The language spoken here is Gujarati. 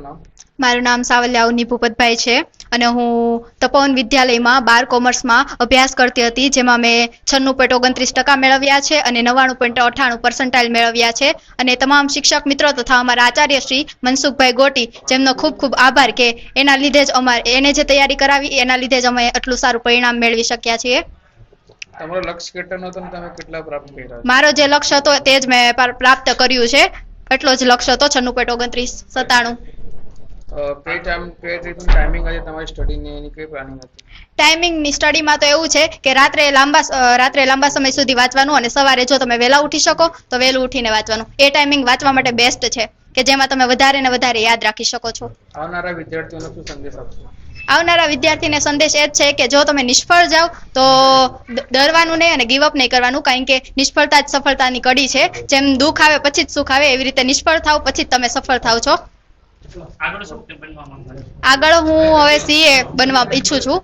તમારું નામ? મારું નામ સાવલ્યા ઉની ભૂપતભાઈ છે અને હું તપોવન વિદ્યાલયમાં બાર કોમર્સમાં અભ્યાસ કરતી હતી જેમાં મેં છન્નું પોઈન્ટ ઓગણત્રીસ ટકા મેળવ્યા છે અને નવ્વાણું પોઈન્ટ અઠ્ઠાણું પર્સન્ટાઇલ મેળવ્યા છે. અને તમામ શિક્ષક મિત્રો તથા અમારા આચાર્ય શ્રી મનસુખભાઈ ગોટી જેમનો ખૂબ ખૂબ આભાર કે એના લીધે જ અમારે એને જે તૈયારી કરાવી એના લીધે જ અમે આટલું સારું પરિણામ મેળવી શક્યા છીએ. તમારો લક્ષ્ય કેટલાનો હતો તમે કેટલા પ્રાપ્ત કર્યા મારો જે લક્ષ્ય હતો તે જ મેં પ્રાપ્ત કર્યું છે. એટલો જ લક્ષ્ય હતો છન્નું પોઈન્ટ ઓગણત્રીસ સત્તાણું. કઈ ટાઈમ કઈ રીતનું ટાઈમિંગ હતી તમારી સ્ટડીની એની કઈ પ્લાનિંગ હતી? ટાઈમિંગની સ્ટડીમાં તો એવું છે કે રાત્રે લાંબા રાત્રે લાંબા સમય સુધી વાંચવાનું અને સવારે જો તમે વહેલા ઉઠી શકો તો વહેલું ઉઠીને વાંચવાનું. એ ટાઈમિંગ વાંચવા માટે બેસ્ટ છે કે જેમાં તમે વધારે ને વધારે યાદ રાખી શકો છો. આવનારા વિદ્યાર્થીઓને શું સંદેશ આપશો? આવનારા વિદ્યાર્થીને સંદેશ એ જ છે કે જો તમે નિષ્ફળ જાઓ તો ડરવાનું નહીં અને ગીવ અપ નહીં કરવાનું કારણ કે નિષ્ફળતા જ સફળતાની કડી છે. જેમ દુઃખ આવે પછી જ સુખ આવે એવી રીતે નિષ્ફળ થાવ પછી જ તમે સફળ થાવ છો? આગળ હું હવે સીએ બનવા ઈચ્છું છું.